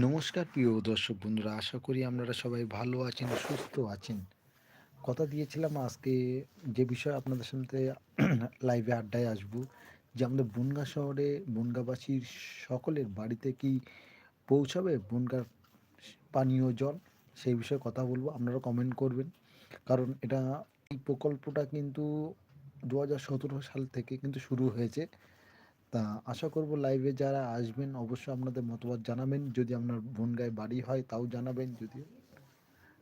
নমস্কার প্রিয় দর্শক বন্ধুরা, আশা করি আপনারা সবাই ভালো আছেন, সুস্থ আছেন। কথা দিয়েছিলাম আজকে যে বিষয়ে আপনাদের সাথে লাইভে আড্ডায় আসব, যে আমাদের বনগা শহরে বনগাবাসীর সকলের বাড়িতে কি পৌঁছাবে বনগার পানীয় জল, সেই বিষয়ে কথা বলব, আপনারা কমেন্ট করবেন। কারণ এটা এই প্রকল্পটা কিন্তু দু হাজার সতেরো সাল থেকে কিন্তু শুরু হয়েছে। তা আশা করব লাইভে যারা আসবেন অবশ্যই আপনাদের মতামত জানাবেন। যদি আপনার বনগায় বাড়ি হয় তাও জানাবেন। যদি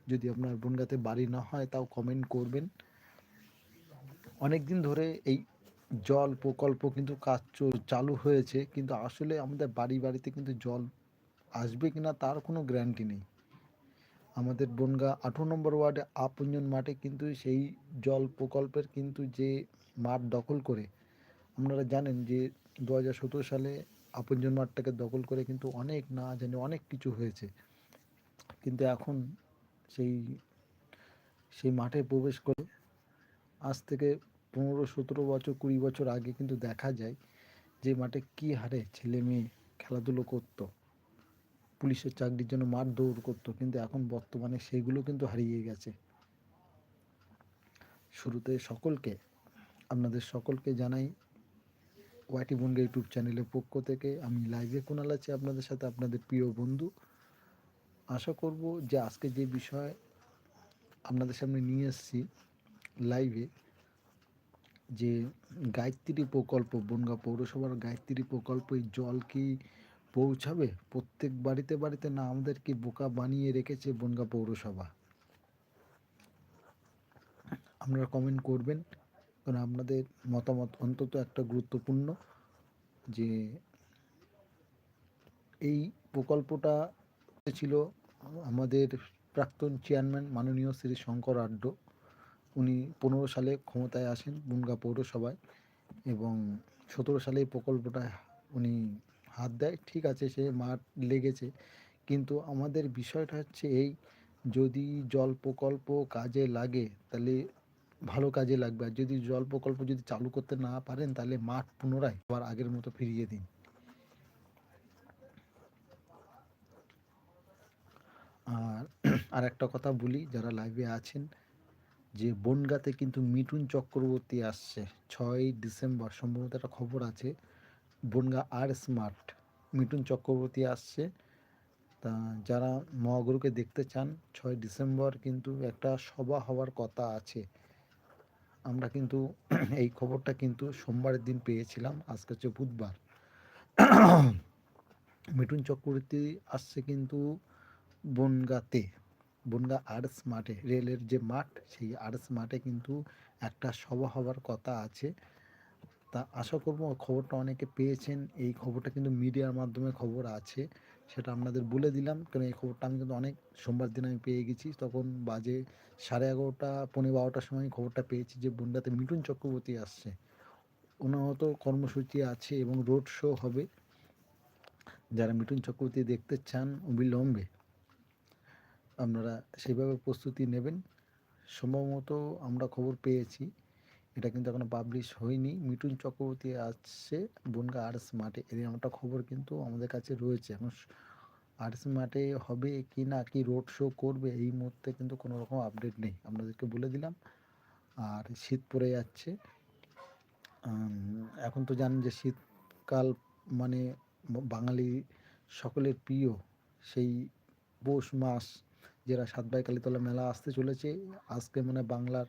যদি আপনার বনগাতে বাড়ি না হয় তাও কমেন্ট করবেন। অনেক দিন ধরে এই জল প্রকল্প কিন্তু কাজ চল- হয়েছে। কিন্তু আসলে আমাদের বাড়ি বাড়িতে কিন্তু জল আসবে কিনা তার কোনো গ্যারান্টি নেই। আমাদের বনগা আঠারো নম্বর ওয়ার্ডে আপঞ্জন মাঠে কিন্তু সেই জল প্রকল্পের কিন্তু যে মাঠ দখল করে, আপনারা জানেন যে দু হাজার সতেরো সালে আপনজন মাঠটাকে দখল করে কিন্তু অনেক না জানি অনেক কিছু হয়েছে। কিন্তু এখন সেই সেই মাঠে প্রবেশ করে আজ থেকে পনেরো, সতেরো বছর, কুড়ি বছর আগে কিন্তু দেখা যায় যে মাঠে কী হারে ছেলে মেয়ে খেলাধুলো করতো, পুলিশের চাকরির জন্য মাঠ দৌড় করতো, কিন্তু এখন বর্তমানে সেগুলো কিন্তু হারিয়ে গেছে। শুরুতে সকলকে, আপনাদের সকলকে জানাই ওয়াইটি বনগা ইউটিউব চ্যানেলের পক্ষ থেকে আমি লাইভে কোনাল আছি আপনাদের সাথে আপনাদের প্রিয় বন্ধু। আশা করব যে আজকে যে বিষয় আপনাদের সামনে নিয়ে এসেছি লাইভে, যে গায়ত্রী প্রকল্প, বনগা পৌরসভার গায়ত্রী প্রকল্পে জল কি পৌঁছাবে? প্রত্যেক বাড়িতে বাড়িতে না আমাদের কি বোকা বানিয়ে রেখেছে বনগা পৌরসভা? আপনারা কমেন্ট করবেন। কারণ আপনাদের মতামত অন্তত একটা গুরুত্বপূর্ণ যে এই প্রকল্পটা ছিল আমাদের প্রাক্তন চেয়ারম্যান মাননীয় শ্রী শঙ্কর আড্ড। উনি পনেরো সালে ক্ষমতায় আসেন বনগা পৌরসভায় এবং সতেরো সালে এই প্রকল্পটা উনি হাত দেয়। ঠিক আছে, সে মাঠ লেগেছে। কিন্তু আমাদের বিষয়টা হচ্ছে এই, যদি জল প্রকল্প কাজে লাগে, তাহলে ভালো কাজে লাগবে। আর যদি জল প্রকল্প যদি চালু করতে না পারেন, তাহলে মাঠ পুনরায় আবার আগের মতো ফিরিয়ে দিন। আর আর একটা কথা বলি, যারা লাইভে আছেন, যে বনগাতে কিন্তু মিঠুন চক্রবর্তী আসছে ছয় ডিসেম্বর। সম্ভবত একটা খবর আছে, বনগা আর স্মার্ট মিঠুন চক্রবর্তী আসছে। তা যারা মহাগুরুকে দেখতে চান, ছয় ডিসেম্বর কিন্তু একটা সভা হওয়ার কথা আছে। আমরা কিন্তু এই খবরটা কিন্তু সোমবারের দিন পেয়েছিলাম। আজকে হচ্ছে বুধবার। মিঠুন চক্রবর্তী আসছে কিন্তু বনগাতে। বনগা আর্টস মাঠে, রেলের যে মাঠ, সেই আর্টস মাঠে কিন্তু একটা সভা হবার কথা আছে। তা আশা করব খবরটা অনেকে পেয়েছেন। এই খবরটা কিন্তু মিডিয়ার মাধ্যমে খবর আছে। সেটা আপনাদের বলে দিলাম। কারণ এই খবরটা আমি কিন্তু অনেক সোমবার দিন আমি পেয়ে গেছি। তখন বাজে সাড়ে এগারোটা পনেরো বারোটার সময় খবরটা পেয়েছি যে বনগাতে মিঠুন চক্রবর্তী আসছে। ওনার তো কর্মসূচি আছে এবং রোড শো হবে। যারা মিঠুন চক্রবর্তী দেখতে চান, অবিলম্বে আপনারা সেইভাবে প্রস্তুতি নেবেন। সম্ভবত আমরা খবর পেয়েছি। এটা কিন্তু এখনও পাবলিশ হয়নি। মিঠুন চক্রবর্তী আসছে বনগা আর্টস মাঠে। এর একটা খবর কিন্তু আমাদের কাছে রয়েছে। এখন আর্টস মাঠে হবে কি না, কি রোড শো করবে, এই মুহূর্তে কিন্তু কোনো রকম আপডেট নেই। আপনাদেরকে বলে দিলাম। আর শীত পড়ে যাচ্ছে এখন তো জানেন যে শীতকাল মানে বাঙালি সকলের প্রিয়। সেই পৌষ মাস, যেটা সাতবাই কালীতলা মেলা আসতে চলেছে, আজকে মানে বাংলার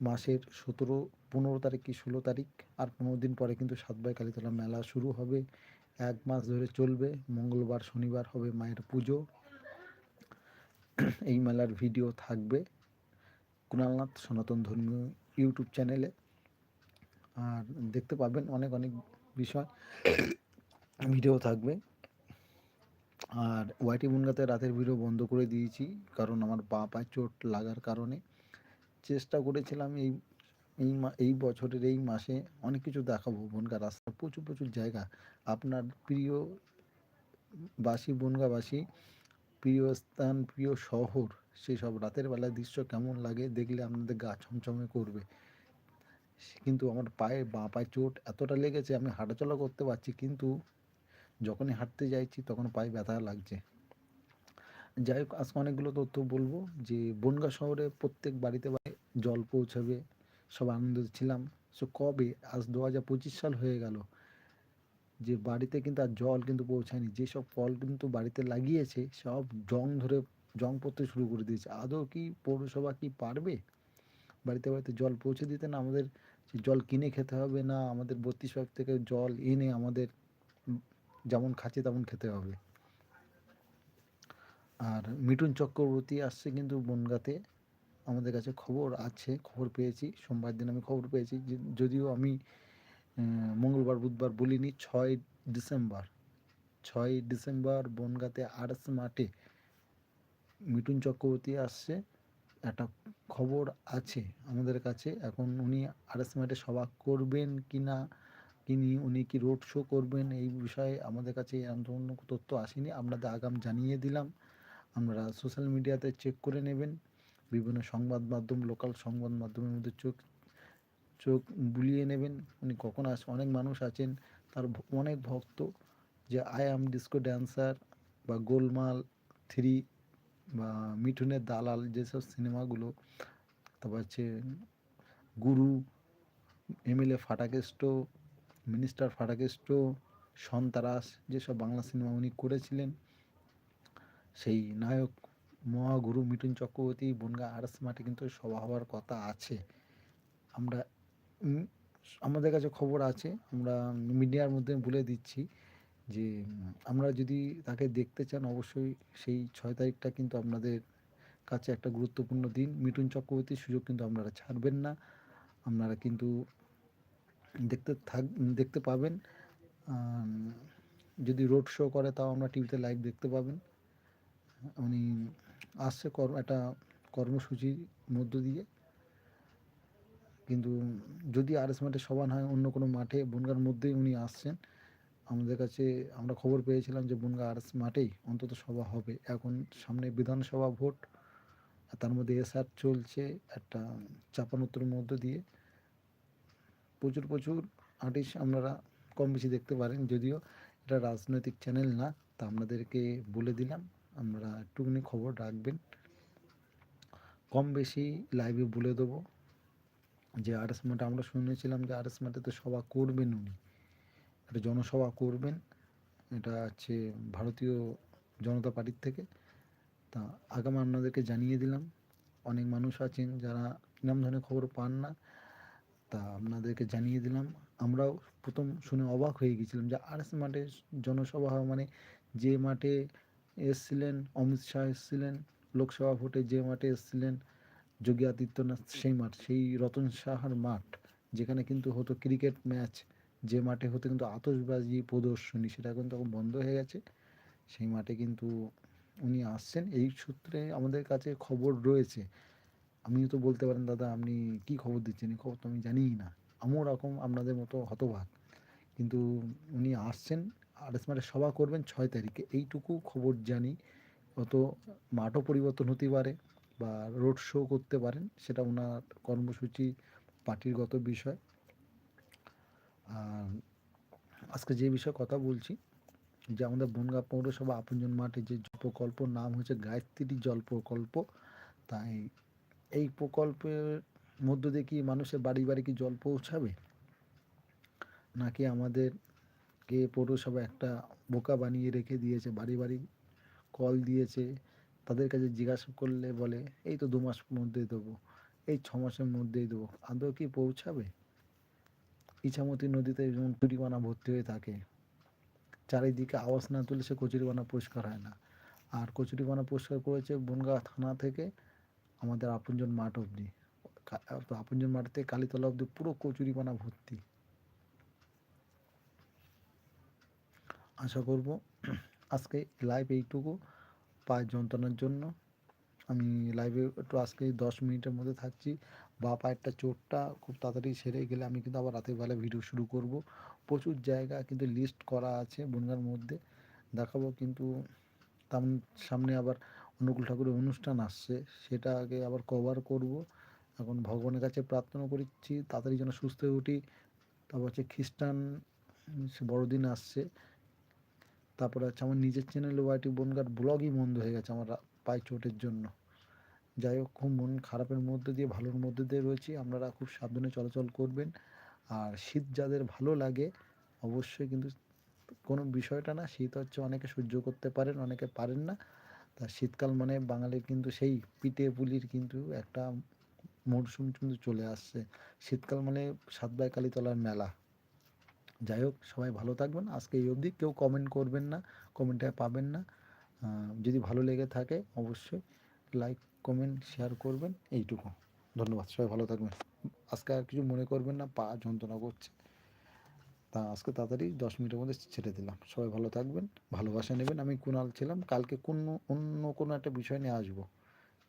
মাসের সতেরো, পনেরো তারিখ কি ষোলো তারিখ? আর পনেরো দিন পরে কিন্তু সাতবাই কালীতলা মেলা শুরু হবে। এক মাস ধরে চলবে। মঙ্গলবার, শনিবার হবে মায়ের পুজো। এই মেলার ভিডিও থাকবে কুণালনাথ সনাতন ধর্মীয় ইউটিউব চ্যানেলে। আর দেখতে পাবেন অনেক অনেক বিষয়। ভিডিও থাকবে। আর ওয়াইটি মুনগাতে রাতের ভিডিও বন্ধ করে দিয়েছি। কারণ আমার পা পায়ে চোট লাগার কারণে। চেষ্টা করেছিলাম এই এই এই বছরের এই মাসে অনেক কিছু দেখাবো বনগা রাস্তা। প্রচুর প্রচুর জায়গা। আপনার প্রিয় বাসী বনগাবাসী প্রিয় স্থান, প্রিয় শহর সেই সব রাতের বেলায় দৃশ্য কেমন লাগে দেখলে আপনাদের গা ছমছমে করবে। কিন্তু আমার পায়ে, বাঁ পায়ে চোট এতটা লেগেছে আমি হাঁটাচলা করতে পারছি, কিন্তু যখনই হাঁটতে যাইছি তখন পায়ে ব্যথা লাগছে। যাই হোক, আজকে অনেকগুলো তথ্য বলব যে বনগাঁ শহরে প্রত্যেক বাড়িতে বাড়ি জল পৌঁছাবে, সব আনন্দ ছিলাম। সো কবে? আজ দু হাজার পঁচিশ সাল হয়ে গেল। যে বাড়িতে কিন্তু আর জল কিন্তু পৌঁছায়নি যেসব ফল কিন্তু বাড়িতে লাগিয়েছে, সব জং ধরে জং পড়তে শুরু করে দিয়েছে। আদৌ কি পৌরসভা কি পারবে? বাড়িতে বাড়িতে জল পৌঁছে দিতে না আমাদের জল কিনে খেতে হবে না, আমাদের বত্রিশ পাইপ থেকে জল এনে আমাদের যেমন খাচ্ছে তেমন খেতে হবে। আর মিঠুন চক্রবর্তী আসছে কিন্তু বনগাতে। আমাদের কাছে খবর আছে, খবর পেয়েছি। সোমবার দিন আমি খবর পেয়েছি যদিও আমি মঙ্গলবার, বুধবার বলিনি, ছয় ডিসেম্বর ছয় ডিসেম্বর বনগাতে আর্টস মাঠে মিঠুন চক্রবর্তী আসছে। একটা খবর আছে আমাদের কাছে, এখন উনি আর্টস মাঠে সভা করবেন কি না তিনি উনি কি রোড শো করবেন, এই বিষয়ে আমাদের কাছে এমন তথ্য আসেনি। আপনাদের আগাম জানিয়ে দিলাম। আমরা সোশ্যাল মিডিয়াতে চেক করে নেবেন। বিভিন্ন সংবাদ মাধ্যম লোকাল সংবাদ মাধ্যমের মধ্যে চোখ চোখ বুলিয়ে নেবেন। উনি কখন আস, অনেক মানুষ আছেন, তার অনেক ভক্ত যে আই অ্যাম ডিস্কো ড্যান্সার বা গোলমাল থ্রি বা মিঠুনের দালাল যেসব সিনেমাগুলো, তারপর হচ্ছে গুরু এমএলএ ফাটাকেষ্ট মিনিস্টার ফাটাকেষ্ট সন্তারাস যেসব বাংলা সিনেমা উনি করেছিলেন, সেই নায়ক মহাগুরু মিঠুন চক্রবর্তী, বনগা আর্টস মাঠে কিন্তু সভা হওয়ার কথা আছে। আমরা আমাদের কাছে খবর আছে, আমরা মিডিয়ার মধ্যে বলে দিচ্ছি যে, আমরা যদি তাকে দেখতে চান, অবশ্যই সেই ছয় তারিখটা কিন্তু আপনাদের কাছে একটা গুরুত্বপূর্ণ দিন। মিঠুন চক্রবর্তীর সুযোগ কিন্তু আপনারা ছাড়বেন না। আপনারা কিন্তু দেখতে থাক, দেখতে পাবেন। যদি রোড শো করে, তাও আমরা টিভিতে লাইভ দেখতে পাবেন। উনি আসছে কর্ম একটা কর্মসূচির মধ্য দিয়ে। কিন্তু যদি আর এস মাঠে সভা হয়, অন্য কোনো মাঠে, বনগার মধ্যেই উনি আসছেন। আমাদের কাছে আমরা খবর পেয়েছিলাম যে বনগা আর এস মাঠেই অন্তত সভা হবে। এখন সামনে বিধানসভা ভোট তার মধ্যে এসআর চলছে একটা চাপানোত্তরের মধ্য দিয়ে। প্রচুর প্রচুর আর্টিস্ট আপনারা কম বেশি দেখতে পারেন, যদিও এটা রাজনৈতিক চ্যানেল না, তা আপনাদেরকে বলে দিলাম। আপনারা একটুখানি খবর রাখবেন। কম বেশি লাইভে বলে দেবো। যে আরএস মাঠে আমরা শুনেছিলাম যে আরএস মাঠে তো সভা করবেন উনি। একটা জনসভা করবেন। এটা হচ্ছে ভারতীয় জনতা পার্টির থেকে। তা আগাম আপনাদেরকে জানিয়ে দিলাম। অনেক মানুষ আছেন যারা নাম ধরনের খবর পান না। তা আপনাদেরকে জানিয়ে দিলাম। আমরাও প্রথম শুনে অবাক হয়ে গেছিলাম যে আরএস মাঠে জনসভা মানে যে মাঠে এসছিলেন, অমিত শাহ এসছিলেন, লোকসভা ভোটে যে মাঠে এসছিলেন, যোগী আদিত্যনাথ সেই মাঠ, সেই রতন সাহার মাঠ, যেখানে কিন্তু হতো ক্রিকেট ম্যাচ, যে মাঠে হতো কিন্তু আতসবাজি প্রদর্শনী, সেটা কিন্তু তখন বন্ধ হয়ে গেছে। সেই মাঠে কিন্তু উনি আসছেন। এই সূত্রে আমাদের কাছে খবর রয়েছে। আমিও তো বলতে পারেন, দাদা, আপনি কি খবর দিচ্ছেন? এই খবর তো আমি জানিই না। আমিও রকম আপনাদের মতো হতভাগ। কিন্তু উনি আসছেন। আর মাঠে সভা করবেন ছয় তারিখে। এইটুকু খবর জানি। অত মাঠও পরিবর্তন হতে পারে বা রোড শো করতে পারেন, সেটা ওনার কর্মসূচি পার্টিরগত বিষয়। আর আজকে যে বিষয়ে কথা বলছি, যে আমাদের বনগা পৌরসভা আপনজন মাঠে যে প্রকল্প, নাম হচ্ছে গায়ত্রী জল প্রকল্প। তাই এই প্রকল্পের মধ্য দিয়ে কি মানুষের বাড়ি বাড়ি কি জল পৌঁছাবে? নাকি আমাদেরকে পৌরসভা একটা বোকা বানিয়ে রেখে দিয়েছে, বাড়ি বাড়ি কল দিয়েছে, তাদের কাছে জিজ্ঞাসা করলে বলে, এই তো দু মাস মধ্যেই দেবো, এই ছ মাসের মধ্যেই দেবো, আদৌ কি পৌঁছাবে? ইছামতি নদীতে যেমন কচুরিপানা ভর্তি হয়ে থাকে। চারিদিকে আওয়াজ না তুলে সে কচুরিপানা পরিষ্কার হয় না। আর কচুরিপানা পরিষ্কার করেছে বনগাঁ থানা থেকে আমাদের আপনজন মাঠ অবধি। আপনজন মাঠ থেকে কালীতলা অবধি পুরো কচুরিপানা ভর্তি। আশা করব আজকে লাইভ এইটুকু। পায়ের যন্ত্রণার জন্য আমি লাইভে একটু আজকে দশ মিনিটের মধ্যে থাকছি। বা পায়েরটা চোটটা খুব তাড়াতাড়ি সেরে গেলে আমি কিন্তু আবার রাতের বেলা ভিডিও শুরু করব। প্রচুর জায়গা কিন্তু লিস্ট করা আছে বনগার মধ্যে। দেখাবো কিন্তু তার সামনে আবার অনুকূল ঠাকুরের অনুষ্ঠান আসছে, সেটাকে আবার কভার করব। এখন ভগবানের কাছে প্রার্থনা করছি, তাড়াতাড়ি যেন সুস্থ হয়ে উঠি। তারপর হচ্ছে খ্রিস্টান বড়দিন আসছে। তারপরে হচ্ছে আমার নিজের চ্যানেলে ওয়াইটি বনগার ব্লগই বন্ধ হয়ে গেছে আমার পায়ে চোটের জন্য। যাই হোক, খুব মন খারাপের মধ্যে দিয়ে, ভালোর মধ্যে দিয়ে রয়েছি। আপনারা খুব সাবধানে চলাচল করবেন। আর শীত যাদের ভালো লাগে, অবশ্যই কিন্তু কোনো বিষয়টা না, শীত হচ্ছে অনেকে সহ্য করতে পারেন, অনেকে পারেন না। তা শীতকাল মানে বাঙালির কিন্তু সেই পিঠে পুলির কিন্তু একটা মরশুম কিন্তু চলে আসছে। শীতকাল মানে সাতবাই কালীতলার মেলা। যাই হোক, সবাই ভালো থাকবেন। আজকে এই অবধি কেউ কমেন্ট করবেন না কমেন্টে পাবেন না। যদি ভালো লেগে থাকে অবশ্যই লাইক কমেন্ট শেয়ার করবেন। এইটুকু। ধন্যবাদ। সবাই ভালো থাকবেন। আজকে আর কিছু মনে করবেন না, পা যন্ত্রণা করছে। তা আজকে তাড়াতাড়ি দশ মিনিটের মধ্যে ছেড়ে দিলাম। সবাই ভালো থাকবেন, ভালোবাসা নেবেন। আমি কুনাল ছিলাম। কালকে কোনো, অন্য কোনো একটা বিষয় নিয়ে আসব।